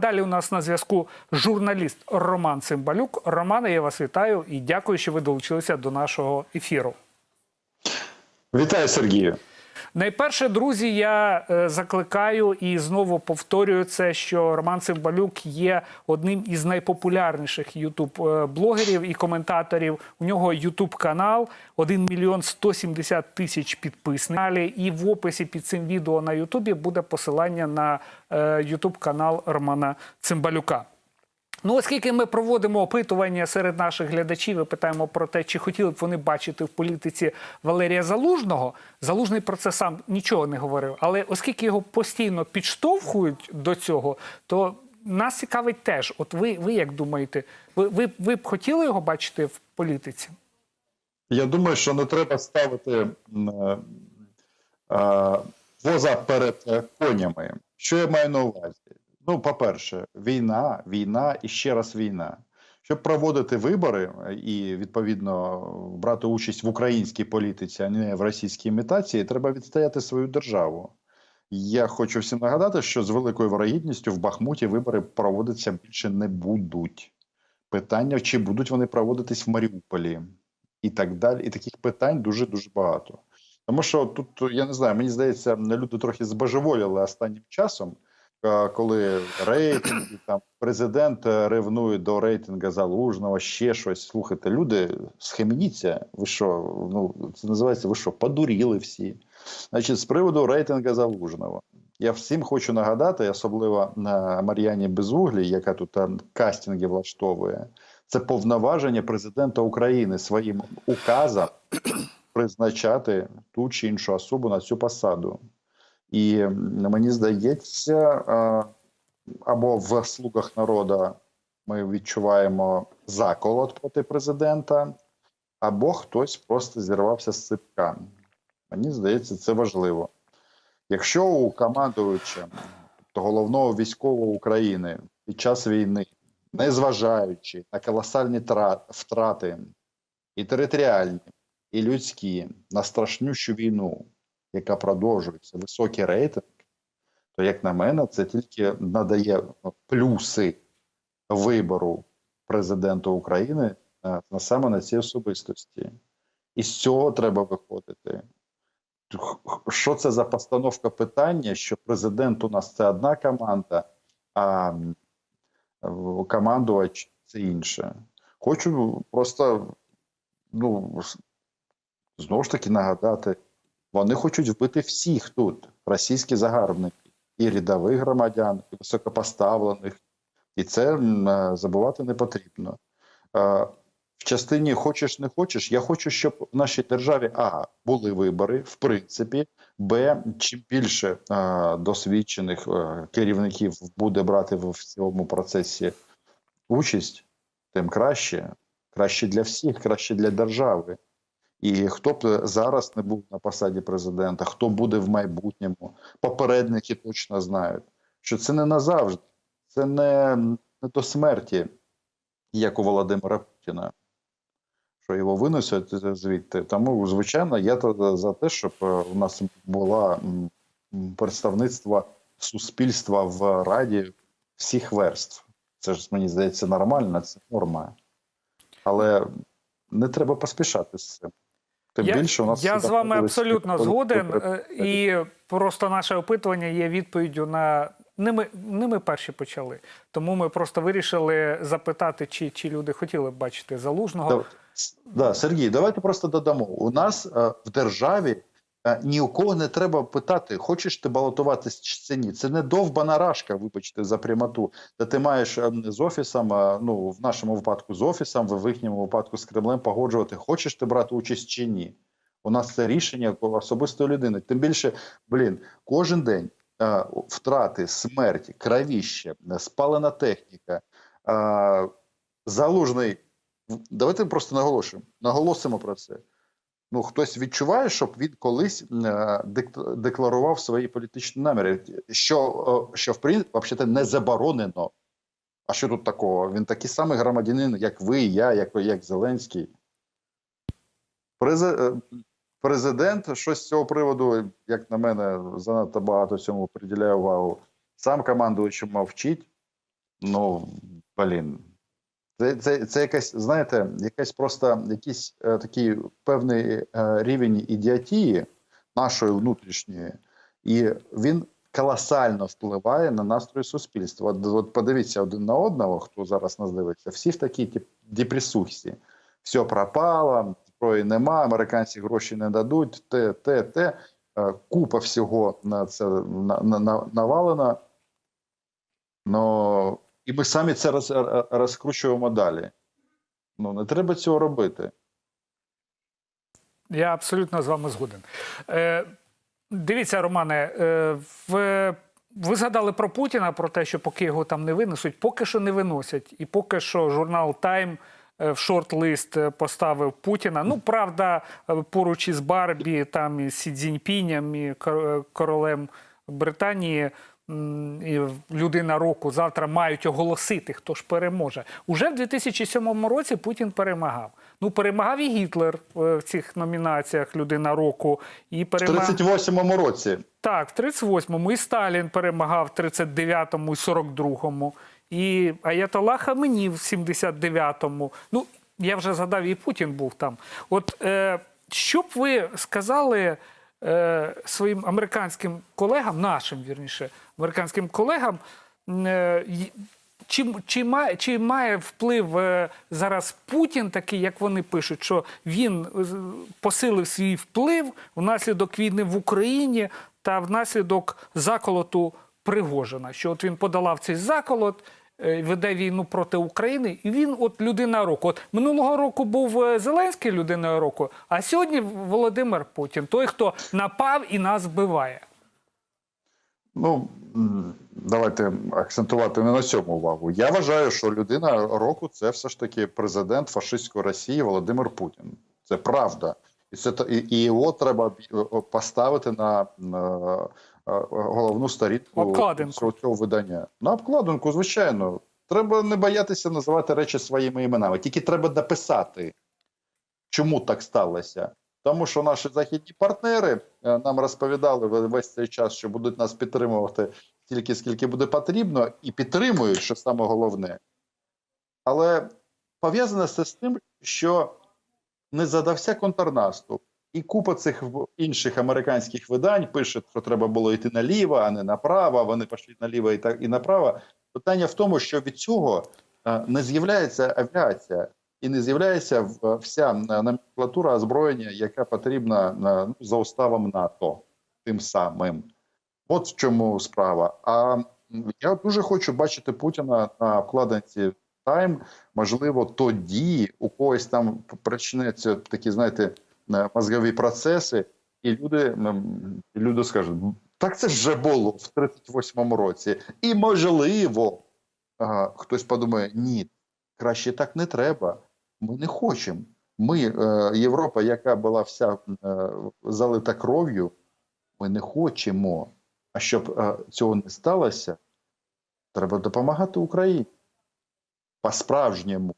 Далі у нас на зв'язку журналіст Роман Цимбалюк. Романе, я вас вітаю і дякую, що ви долучилися до нашого ефіру. Вітаю, Сергію. Найперше, друзі, я е, закликаю і знову повторюю це, що Роман Цимбалюк є одним із найпопулярніших ютуб-блогерів і коментаторів. У нього ютуб канал 1 мільйон 170 тисяч підписників. І в описі під цим відео на Ютубі буде посилання на ютуб канал Романа Цимбалюка. Ну, оскільки ми проводимо опитування серед наших глядачів і питаємо про те, чи хотіли б вони бачити в політиці Валерія Залужного, Залужний про це сам нічого не говорив. Але оскільки його постійно підштовхують до цього, то нас цікавить теж. От ви, ви як думаєте, ви, ви, ви б хотіли його бачити в політиці? Я думаю, що не треба ставити е, е, воза перед е, конями. Що я маю на увазі? Ну, по-перше, війна, війна і ще раз війна. Щоб проводити вибори і відповідно брати участь в українській політиці, а не в російській імітації, треба відстояти свою державу. Я хочу всім нагадати, що з великою вирогідністю в Бахмуті вибори проводитися більше не будуть. Питання, чи будуть вони проводитись в Маріуполі, і так далі. І таких питань дуже дуже багато. Тому що тут я не знаю, мені здається, люди трохи збожеволіли останнім часом, коли рейтинги, там президент е, ревнує до рейтингу залужного, ще щось. Слухайте, люди, схемніться. Ви що? Ну це називається ви що? Подуріли всі. Значить, з приводу рейтингу залужного. Я всім хочу нагадати, особливо на Мар'яні Безуглій, яка тут кастинги влаштовує, це повноваження президента України своїм указом призначати ту чи іншу особу на цю посаду. І мені здається, або в слугах народу ми відчуваємо заколот проти президента, або хтось просто зірвався з ципка. Мені здається, це важливо. Якщо у командуюча тобто головного військового України під час війни, незважаючи на колосальні втрати і територіальні, і людські, на страшнющу війну, яка продовжується, високий рейтинг, то, як на мене, це тільки надає плюси вибору президента України е, саме на цій особистості. І з цього треба виходити. Що це за постановка питання, що президент у нас це одна команда, а командувач це інше. Хочу просто ну, знову ж таки нагадати, вони хочуть вбити всіх тут, російські загарбники, і рядових громадян, і високопоставлених. І це е, забувати не потрібно. Е, В частині хочеш не хочеш, я хочу, щоб в нашій державі а були вибори, в принципі, б чим більше е, досвідчених е, керівників буде брати в цьому процесі участь, тим краще. Краще для всіх, краще для держави. І хто б зараз не був на посаді президента, хто буде в майбутньому, попередники точно знають, що це не назавжди, це не, не до смерті, як у Володимира Путіна, що його виносять звідти. Тому, звичайно, я за те, щоб е, у нас м, представництво суспільства в Раді всіх верств. Це ж мені здається нормально, це норма. Але не треба поспішати з цим. Тим я, більше у нас я з вами абсолютно згоден. е, І просто наше опитування є відповіддю на не ми, не ми перші почали. Тому ми просто вирішили запитати, чи, чи люди хотіли б бачити залужного. Да, да, Сергій, давайте просто додамо. У нас е, в державі ні у кого не треба питати, хочеш ти балотуватись чи ні. Це не довбана рашка, вибачте, за прямоту. Де ти маєш е, з офісом, е, ну в нашому випадку з офісом, в їхньому випадку з Кремлем погоджувати, хочеш ти брати участь чи ні. У нас це рішення особистої людини. Тим більше, блін, кожен день е, втрати, смерті, кровіще, е, спалена техніка, е, залужний. Давайте просто наголошуємо, наголосимо про це. Ну, хтось відчуває, щоб він колись е, декларував свої політичні наміри, що, е, що в принципі, взагалі не заборонено. А що тут такого? Він такий самий громадянин, як ви, я, як, як Зеленський. Е, Президент щось з цього приводу, як на мене, занадто багато цьому приділяє увагу. Сам командуючий мовчить. Ну, блін. Це, це, це якась, знаєте, якась просто якийсь е, такий певний е, рівень ідіотії нашої внутрішньої, і він колосально впливає на настрої суспільства. От, от подивіться один на одного, хто зараз нас дивиться, всі в такій тип, депресухі. Все пропало, зброї нема, американці гроші не дадуть, те, те, те. Е, Купа всього на це на, на, на, навалена. Ну, і ми самі це роз, розкручуємо далі. Ну, не треба цього робити. Я абсолютно з вами згоден. Е, дивіться, Романе, е, в, ви згадали про Путіна, про те, що поки його там не винесуть, поки що не виносять. І поки що журнал Time е, в шорт-лист е, поставив Путіна. Ну, правда, е, поруч із Барбі, там і Сі Цзіньпінем, і королем Британії. Людина року завтра мають оголосити, хто ж переможе. Уже в 2007 році Путін перемагав. Ну, перемагав і Гітлер е, в цих номінаціях Людина року. І В перемагав 38-му році так, в 38-му і Сталін перемагав в 39-му і 42-му. І Аятолла Хаменій в 79-му. Ну, я вже згадав, і Путін був там. От е, що б ви сказали е, своїм американським колегам, нашим вірніше, американським колегам, е, чи, чи, має, чи має вплив е, зараз Путін, такий, як вони пишуть, що він посилив свій вплив внаслідок війни в Україні та внаслідок заколоту Пригожина? Що от він подолав цей заколот, веде війну проти України, і він от людина року. От минулого року був е, Зеленський людиною року, а сьогодні Володимир Путін, той, хто напав і нас вбиває. Ну, давайте акцентувати не на цьому увагу. Я вважаю, що людина року це все ж таки президент фашистської Росії Володимир Путін. Це правда. І це і, його треба е, поставити на, на е, головну сторінку Обкладинку. цього, видання. На обкладинку, звичайно. Треба не боятися називати речі своїми іменами. Тільки треба написати, чому так сталося. Тому що наші західні партнери е, нам розповідали весь цей час, що будуть нас підтримувати стільки, скільки буде потрібно, і підтримують, що саме головне. Але пов'язане це з тим, що не задався контрнаступ. І купа цих інших американських видань пише, що треба було йти наліво, а не направо. Вони пішли наліво і так і направо. Питання в тому, що від цього е, не з'являється авіація і не з'являється е, вся номенклатура озброєння, яка потрібна е, ну, за уставом НАТО, тим самим. От в чому справа. А я дуже хочу бачити Путіна на вкладинці Тайм. Можливо, тоді у когось там почнеться такі, знаєте, мозгові процеси, і люди, люди скажуть: так це вже було в 38-му році. І можливо, хтось подумає: ні, краще так не треба. Ми не хочемо. Ми, е, Європа, яка була вся е, залита кров'ю, ми не хочемо. А щоб е, цього не сталося, треба допомагати Україні. По-справжньому.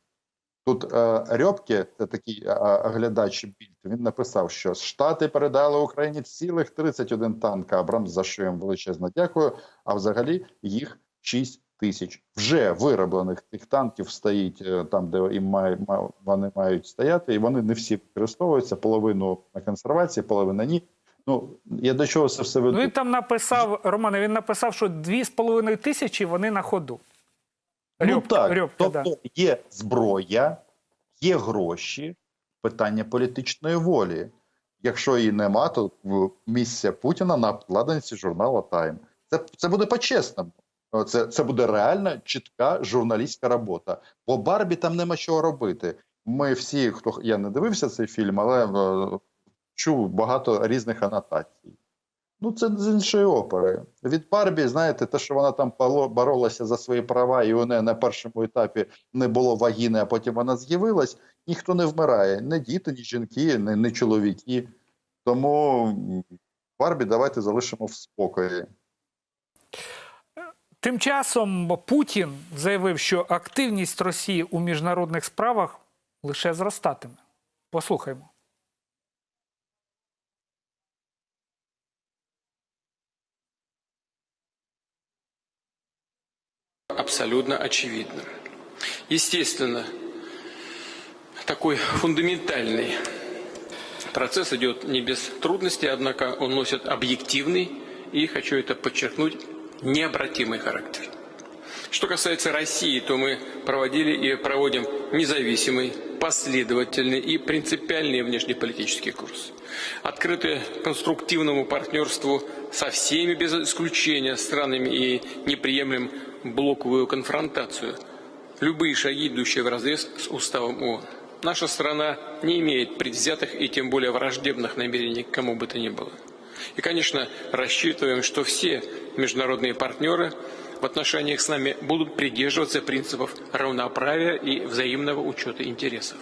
Тут е, Рьобке, це такий е, оглядач Більд, він написав, що Штати передали Україні цілих 31 танка Абрамс, за що їм величезно дякую. А взагалі їх 6 тисяч. Вже вироблених цих танків стоїть е, там, де їм має, ма- вони мають стояти, і вони не всі використовуються. Половину на консервації, половина ні. Ну я до чого це все веду? Ну, він там написав, Романе, він написав, що 2,5 тисячі вони на ходу. Ну так, Рьопка, тобто да. є зброя, є гроші, питання політичної волі. Якщо її нема, то місце Путіна на обкладинці журналу Тайм. Це, це буде по-чесному. Це, це буде реальна, чітка журналістська робота. Бо Барбі там нема чого робити. Ми всі, хто я не дивився цей фільм, але е, чув багато різних анотацій. Ну, це з іншої опери. Від Барбі, знаєте, те, що вона там боролася за свої права, і у неї на першому етапі не було вагіни, а потім вона з'явилась, ніхто не вмирає. Не діти, ні жінки, ні, ні чоловіки. Тому Барбі давайте залишимо в спокої. Тим часом Путін заявив, що активність Росії у міжнародних справах лише зростатиме. Послухаймо. Абсолютно очевидным. Естественно, такой фундаментальный процесс идет не без трудностей, однако он носит объективный и, хочу это подчеркнуть, необратимый характер. Что касается России, то мы проводили и проводим независимый, последовательный и принципиальный внешнеполитический курс. Открыты конструктивному партнерству со всеми без исключения странами и не приемлем блоковую конфронтацию. Любые шаги, идущие вразрез с уставом ООН. Наша страна не имеет предвзятых и тем более враждебных намерений к кому бы то ни было. И, конечно, рассчитываем, что все международные партнеры в отношениях с нами будут придерживаться принципов равноправия и взаимного учета интересов.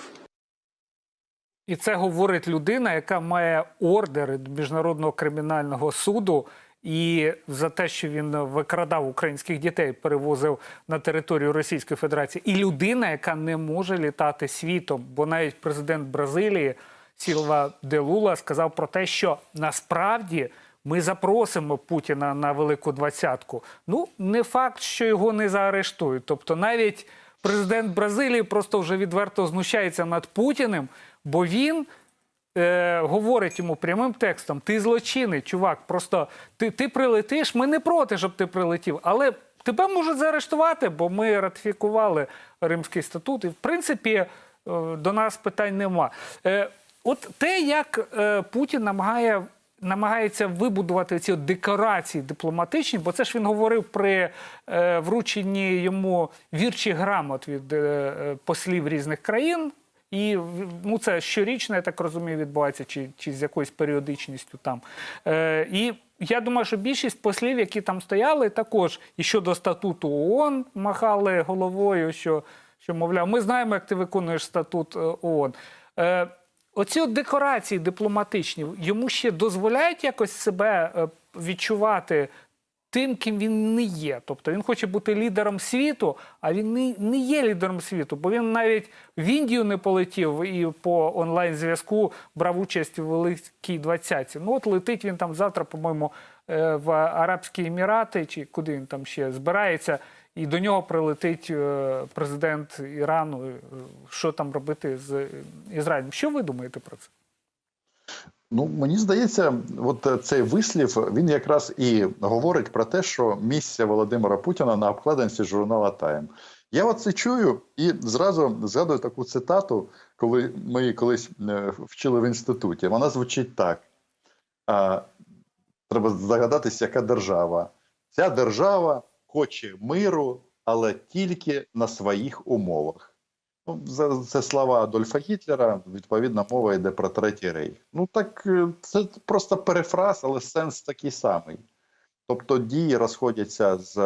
І це говорить людина, яка має ордер від міжнародного кримінального суду. І за те, що він викрадав українських дітей, перевозив на територію Російської Федерації, і людина, яка не може літати світом, бо навіть президент Бразилії Сілва де Лула сказав про те, що насправді ми запросимо Путіна на велику двадцятку. Ну не факт, що його не заарештують. Тобто, навіть президент Бразилії просто вже відверто знущається над Путіним, бо він е, говорить йому прямим текстом: ти злочинний, чувак. Просто ти, ти прилетиш. Ми не проти, щоб ти прилетів, але тебе можуть заарештувати, бо ми ратифікували Римський статут. І в принципі е, до нас питань нема. Е, от те, як е, Путін намагає. Намагається вибудувати ці декорації дипломатичні, бо це ж він говорив при е, врученні йому вірчих грамот від е, послів різних країн. І ну, це щорічно, я так розумію, відбувається, чи, чи з якоюсь періодичністю там. Е, і я думаю, що більшість послів, які там стояли, також і щодо статуту ООН махали головою, що, що мовляв, ми знаємо, як ти виконуєш статут е, ООН. Е, Оці от декорації дипломатичні йому ще дозволяють якось себе е, відчувати тим, ким він не є. Тобто він хоче бути лідером світу, а він не, не є лідером світу, бо він навіть в Індію не полетів і по онлайн-зв'язку брав участь у Великій двадцятці. Ну от летить він там завтра, по-моєму, е, в Арабські Емірати, чи куди він там ще збирається. І до нього прилетить е, президент Ірану. Е, Що там робити з Ізраїлем? Що ви думаєте про це? Ну, мені здається, от е, цей вислів він якраз і говорить про те, що місце Володимира Путіна на обкладинці журнала Тайм. Я от це чую і зразу згадую таку цитату, коли ми її колись е, вчили в інституті. Вона звучить так: треба здогадатися, яка держава. Ця держава хоче миру, але тільки на своїх умовах. Ну, це слова Адольфа Гітлера. Відповідна мова йде про третій рейх. Ну так е, це просто перефраз, але сенс такий самий. Тобто дії розходяться з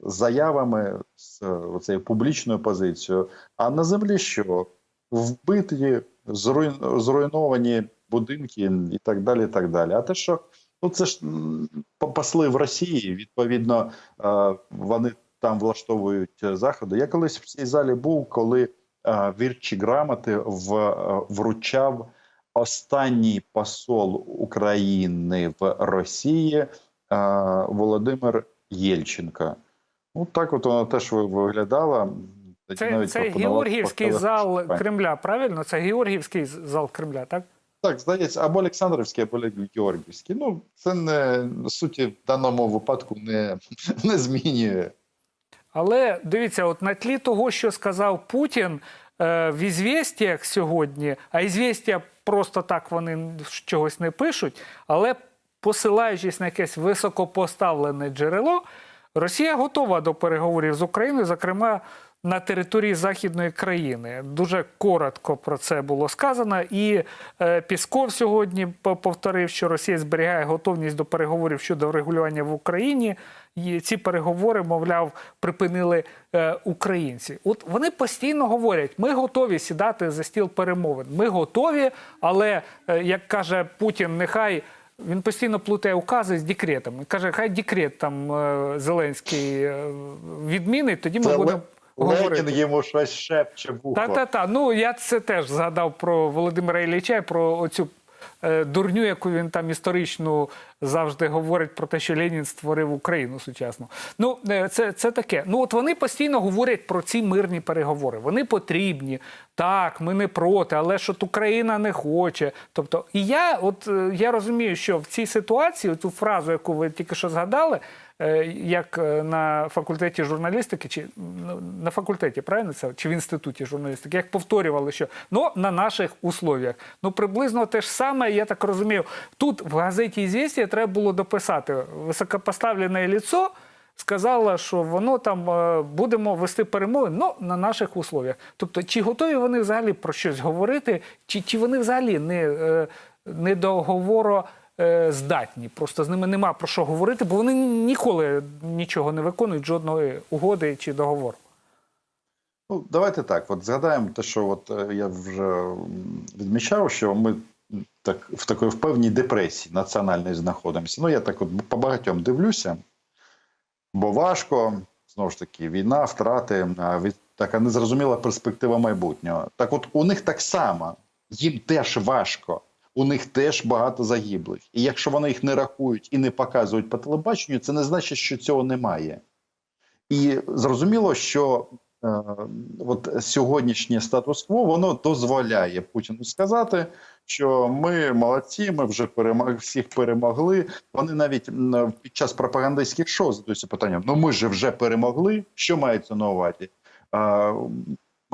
заявами, з е, цією публічною позицією. А на землі що? Вбиті, зруйновані будинки і так далі. і так далі. А те, що ну це ж посли в Росії, відповідно, е, вони там влаштовують е, заходи. Я колись в цій залі був, коли е, вірчі грамоти вручав останній посол України в Росії Володимир Єльченко. Ну так от воно теж ви- виглядало. Тоді Це, це Георгіївський зал. Кремля, правильно? Це Георгіївський зал Кремля, так? Так, здається, або Олександрівський, або Георгіївський. Ну, це не суті в даному випадку не, не змінює. Але дивіться, от на тлі того, що сказав Путін е, в «Ізвєстіях» сьогодні, а «Ізвєстія» просто так вони чогось не пишуть, але посилаючись на якесь високопоставлене джерело, Росія готова до переговорів з Україною, зокрема на території західної країни. Дуже коротко про це було сказано. І е, Пісков сьогодні повторив, що Росія зберігає готовність до переговорів щодо врегулювання в Україні. І ці переговори, мовляв, припинили е, українці. От вони постійно говорять: ми готові сідати за стіл перемовин. Ми готові, але е, як каже Путін, нехай. Він постійно плутає укази з декретами. Каже, хай декрет там Зеленський відмінить, тоді ми Це будемо Ленін йому щось шепче в ухо. Та та та ну я це теж згадав про Володимира Ілліча, про оцю е, дурню, яку він там історичну завжди говорить про те, що Ленін створив Україну сучасну. Ну, е, це, це таке. Ну, от вони постійно говорять про ці мирні переговори. Вони потрібні. Так, ми не проти, але ж от Україна не хоче. Тобто, і я, от е, я розумію, що в цій ситуації ту фразу, яку ви тільки що згадали, як е, на факультеті журналістики, чи ну, на факультеті, правильно це? Чи в інституті журналістики, як повторювали, що ну на наших условіях. Ну приблизно те ж саме, я так розумію. Тут в газеті «Ізвістія» треба було дописати високопоставлене ліцо. Сказала, що воно там е, будемо вести перемовини ну, на наших условіях. Тобто, чи готові вони взагалі про щось говорити, чи, чи вони взагалі не, е, не договоро е, здатні? Просто з ними нема про що говорити, бо вони ніколи нічого не виконують, жодної угоди чи договору. Ну, давайте так. От згадаємо те, що от е, я вже відмічав, що ми так в такої в певній депресії національній знаходимося. Ну, я так от по багатьом дивлюся, бо важко, знову ж таки, війна, втрати, від така незрозуміла перспектива майбутнього. Так, от у них так само, їм теж важко. У них теж багато загиблих. І якщо вони їх не рахують і не показують по телебаченню, це не значить, що цього немає. І зрозуміло, що е, от сьогоднішнє статус-кво воно дозволяє Путіну сказати, що ми молодці, ми вже перемог, всіх перемогли. Вони навіть під час пропагандистських шоу задаються питанням: ну ми ж вже перемогли. Що мається на увазі?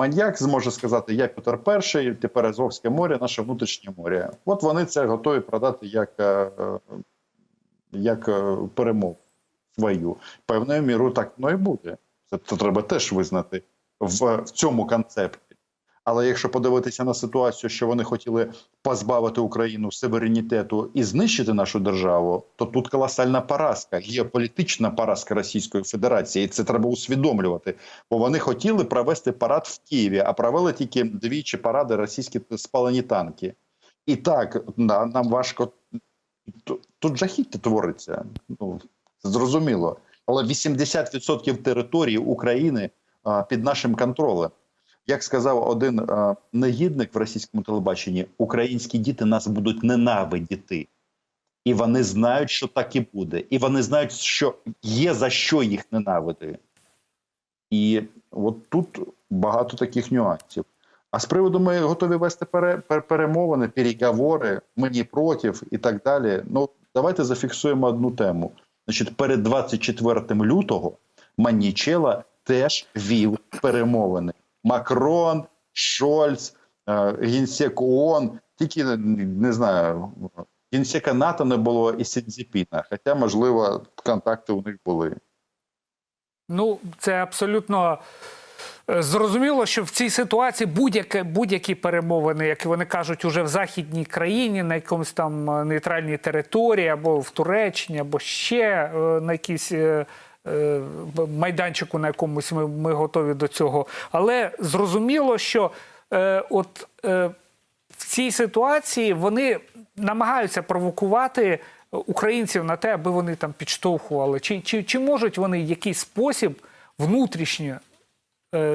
Маньяк зможе сказати: Я Петр І, тепер Азовське море, наше внутрішнє море. От вони це готові продати як, е, як е, перемогу свою. Певною мірою так воно і буде. Це треба теж визнати в, в цьому концепті. Але якщо подивитися на ситуацію, що вони хотіли позбавити Україну суверенітету і знищити нашу державу, то тут колосальна поразка, геополітична поразка Російської Федерації. І це треба усвідомлювати. Бо вони хотіли провести парад в Києві, а провели тільки двічі паради російські спалені танки. І так на- нам важко Тут- жахіття твориться. Ну зрозуміло. Але 80% території України під нашим контролем. Як сказав один а, негідник в російському телебаченні, українські діти нас будуть ненавидіти. І вони знають, що так і буде. І вони знають, що є за що їх ненавидити. І от тут багато таких нюансів. А з приводу ми готові вести пере, пер- перемовини, переговори, ми не проти і так далі. Ну, давайте зафіксуємо одну тему. Значить, перед 24 лютого Манічела теж вів перемовини. Макрон, Шольц, е, генсек ООН, тільки не знаю, генсека НАТО не було і Сінзіпіна, хоча, можливо, контакти у них були. Ну, це абсолютно е, зрозуміло, що в цій ситуації будь-які будь-які перемовини, як вони кажуть, уже в західній країні, на якомусь там е, нейтральній території, або в Туреччині, або ще е, на якійсь. Е, Майданчику на якомусь ми, ми готові до цього. Але зрозуміло, що е, от е, в цій ситуації вони намагаються провокувати українців на те, аби вони там підштовхували. Чи, чи, чи можуть вони в якийсь спосіб внутрішньо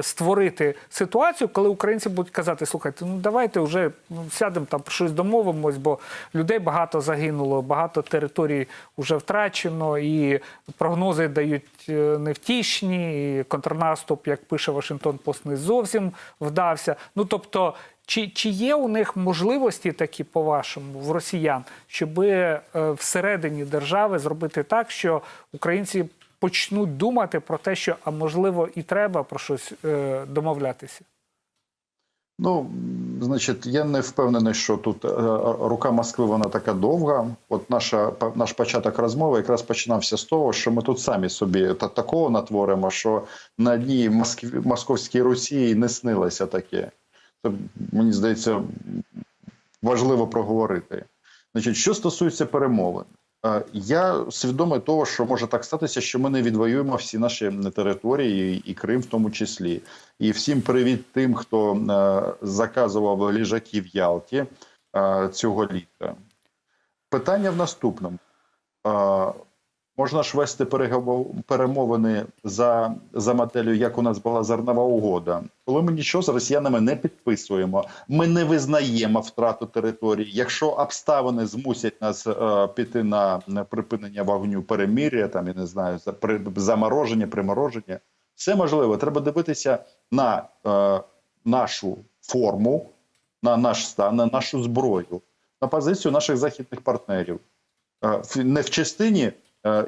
створити ситуацію, коли українці будуть казати: слухайте, ну давайте вже ну, сядемо там щось домовимось, бо людей багато загинуло, багато територій вже втрачено, і прогнози дають е, невтішні, і контрнаступ, як пише Вашингтон Пост, не зовсім вдався. Ну тобто. Чи, чи є у них можливості такі, по-вашому, в росіян, щоб е, всередині держави зробити так, що українці почнуть думати про те, що а можливо і треба про щось е, домовлятися? Ну, значить, я не впевнений, що тут е, рука Москви вона така довга. От наша наш початок розмови якраз починався з того, що ми тут самі собі та такого натворимо, що на одній Москві, московській Росії не снилося таке. Це мені здається важливо проговорити. Значить, що стосується перемовин, я свідомий того, що може так статися, що ми не відвоюємо всі наші території, і Крим в тому числі. І всім привіт тим, хто е, заказував ліжаки в Ялті е, цього літа. Питання в наступному: Е, Можна ж вести перемовини за, за моделлю, як у нас була зернова угода. Коли ми нічого з росіянами не підписуємо, ми не визнаємо втрату території. Якщо обставини змусять нас е, піти на, припинення вогню, перемір'я, там я не знаю, за при, замороження, примороження, все можливо. Треба дивитися на е, нашу форму, на наш стан, на нашу зброю, на позицію наших західних партнерів. Е, не в частині,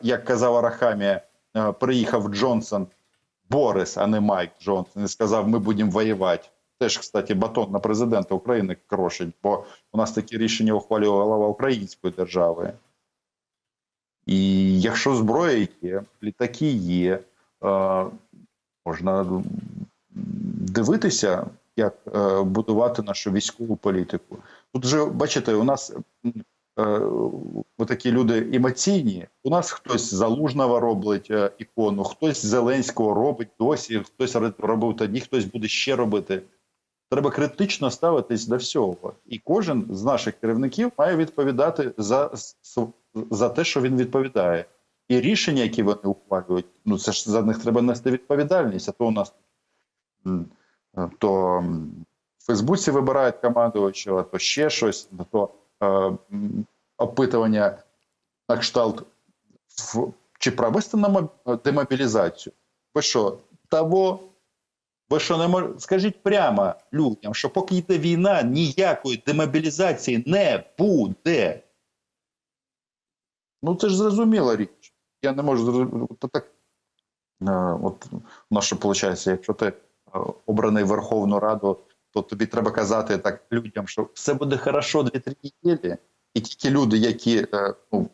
як казав Арахамі, е, приїхав Джонсон Борис, а не Майк Джонсон, і сказав: ми будемо воювати. Теж, кстати, батон на президента України крошить, бо у нас такі рішення ухвалює голова української держави. І якщо зброя є, літаки є, е, можна дивитися, як е, будувати нашу військову політику. Тут вже бачите, у нас м, е, такі люди емоційні. У нас хтось залужного робить е, ікону, хтось Зеленського робить досі, хтось робив тоді, хтось буде ще робити. Треба критично ставитись до всього, і кожен з наших керівників має відповідати за, за те, що він відповідає. І рішення, які вони ухвалюють, ну це ж за них треба нести відповідальність. А то у нас е, то в Фейсбуці вибирають командувача, то ще щось, то е, опитування на кшталт чи провести нам демобілізацію. Ви що, того? Ви що не можете? Скажіть прямо людям, що поки йде війна, ніякої демобілізації не буде. Ну це ж зрозуміла річ. Я не можу так. е, От що виходить, якщо ти е, обраний Верховну Раду, то тобі треба казати так людям, що все буде хорошо 2-3 неділі, і тільки люди, які е, ну,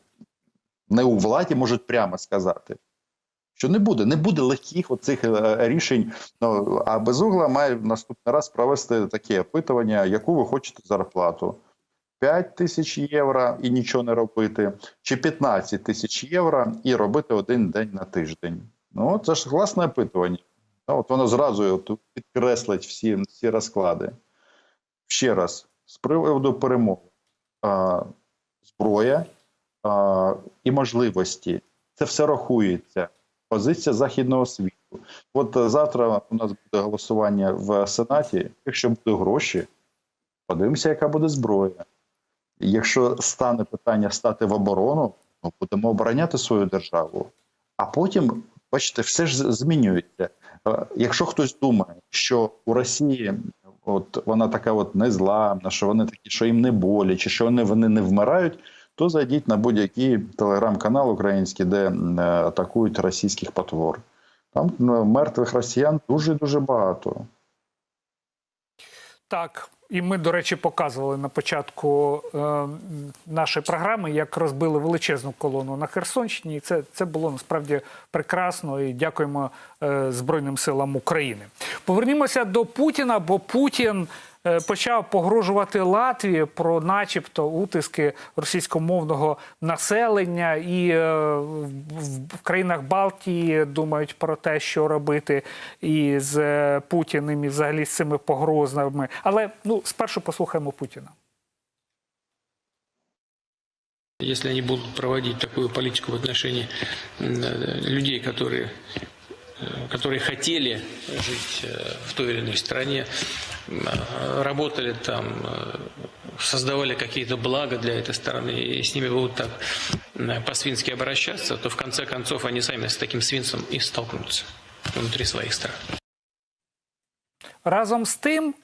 не у владі, можуть прямо сказати, що не буде, не буде легких оцих е, рішень. Ну, а Безугла має в наступний раз провести таке опитування, яку ви хочете зарплату. 5 тисяч євро і нічого не робити, чи 15 тисяч євро і робити один день на тиждень. Ну, це ж власне опитування. Ну, от воно зразу підкреслить всі, всі розклади. Ще раз, з приводу перемоги, зброя і можливості. Це все рахується. Позиція західного світу. От е, завтра у нас буде голосування в Сенаті. Якщо будуть гроші, подивимося, яка буде зброя. Якщо стане питання стати в оборону, ну будемо обороняти свою державу. А потім, бачите, все ж змінюється. Е, Якщо хтось думає, що у Росії от вона така от незламна, що вони такі, що їм не боляче, що вони, вони не вмирають, то зайдіть на будь-який телеграм-канал український, де е, атакують російських потвор. Там мертвих росіян дуже дуже багато. Так, і ми, до речі, показували на початку е, нашої програми, як розбили величезну колону на Херсонщині. І це, це було насправді прекрасно. І дякуємо е, Збройним силам України. Повернімося до Путіна, бо Путін. е, Почав погрожувати Латвії про, начебто, утиски російськомовного населення, і е, в, в країнах Балтії думають про те, що робити із е, Путіним, і взагалі з цими погрозами. Але ну спершу послухаємо Путіна. Если они будут проводить такую политику в отношении м, э, людей, которые, э, которые хотели жить э, в той или иной стране, м, э, работали там, э, создавали какие-то блага для этой страны, и с ними будут так м, по-свински обращаться, то в конце концов они сами с таким свинцем и столкнутся внутри своих стран. Разом з тим,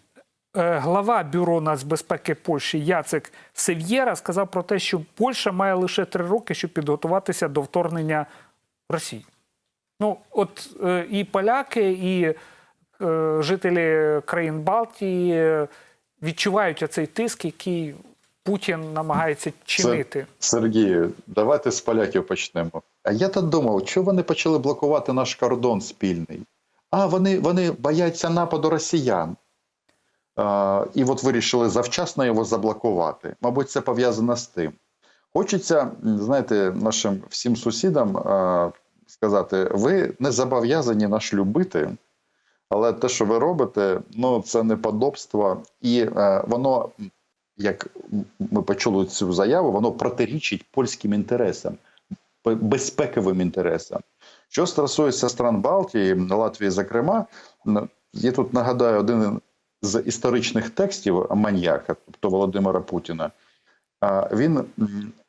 е, глава бюро нацбезпеки Польщі Яцек Сев'єра сказав про те, що Польща має лише три роки, щоб підготуватися до вторгнення Росії. Ну, от е, і поляки, і е, жителі країн Балтії е, відчувають оцей тиск, який Путін намагається чинити. Сергію, давайте з поляків почнемо. А я так думав, чого вони почали блокувати наш кордон спільний? А вони, вони бояться нападу росіян. А, і от вирішили завчасно його заблокувати. Мабуть, це пов'язано з тим. Хочеться, знаєте, нашим всім сусідам а, сказати: ви не зобов'язані нас любити, але те, що ви робите, ну це неподобство, і е, воно, як ми почули цю заяву, воно протирічить польським інтересам. безпековим інтересам. Що стосується стран Балтії, Латвії, зокрема, я тут нагадаю один з історичних текстів маньяка, тобто Володимира Путіна. Він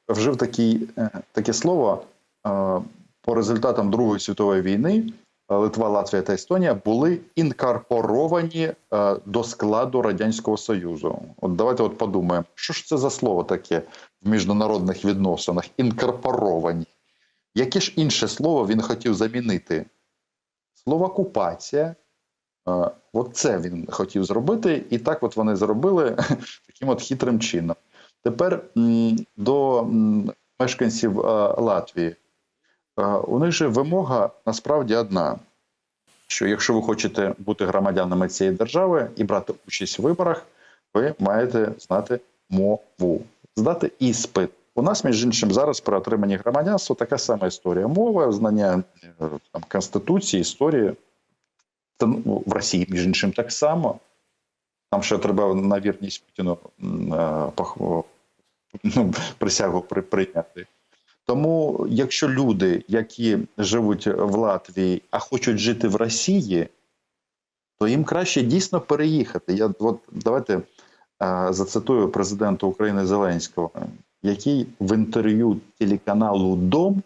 вжив такий, е, таке слово а, по результатам Другої світової війни. е, Литва, Латвія та Естонія були інкорпоровані е, до складу Радянського Союзу. От давайте от подумаємо, що ж це за слово таке в міжнародних відносинах? Інкорпоровані. Яке ж інше слово він хотів замінити? Слово окупація. Е, От це він хотів зробити, і так от вони зробили таким от хитрим чином. Тепер до мешканців Латвії. У них же вимога насправді одна: що якщо ви хочете бути громадянами цієї держави і брати участь в виборах, ви маєте знати мову, здати іспит. У нас, між іншим, зараз при отриманні громадянства така сама історія. Мова, знання е, там, конституції, історії. Ну, в Росії, між іншим, так само. Там ще треба на вірність Путіну е, ну, присягу прийняти. Тому, якщо люди, які живуть в Латвії, а хочуть жити в Росії, то їм краще дійсно переїхати. Я от давайте е, зацитую президента України Зеленського, який в інтерв'ю телеканалу Дом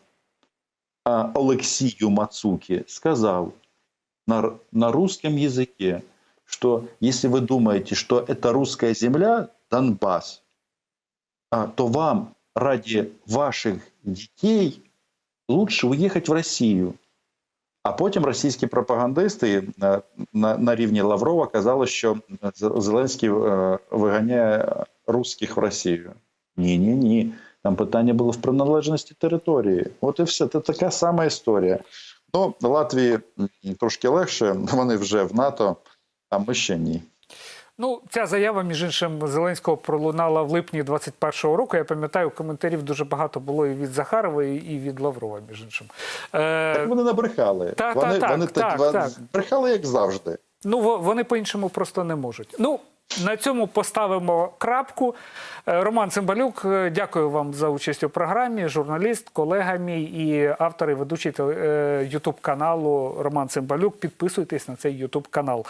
е, Олексію Мацукі сказав на, на русском языке, что если вы думаете, что это русская земля, Донбасс, а, то вам ради ваших детей лучше уехать в Россию. А потім російські пропагандисти на, на, на рівні Лаврова казали, що Зеленський е, виганяє русських в Росію. Ні, ні, ні. Там питання було в приналежності території. От і все. Це така сама історія. Ну, Латвії трошки легше, вони вже в НАТО, а ми ще ні. Ну, ця заява, між іншим, Зеленського пролунала в липні 21-го року. Я пам'ятаю, коментарів дуже багато було і від Захарової, і від Лаврова, між іншим. Е, Так вони набрехали. та, вони та, вони так, вони так. брехали, як завжди. Ну, во- вони по-іншому просто не можуть. Ну, на цьому поставимо крапку. Е, Роман Цимбалюк, е, дякую вам за участь у програмі. Журналіст, колега мій і автор і ведучий Ютуб каналу Роман Цимбалюк. Підписуйтесь на цей Ютуб канал.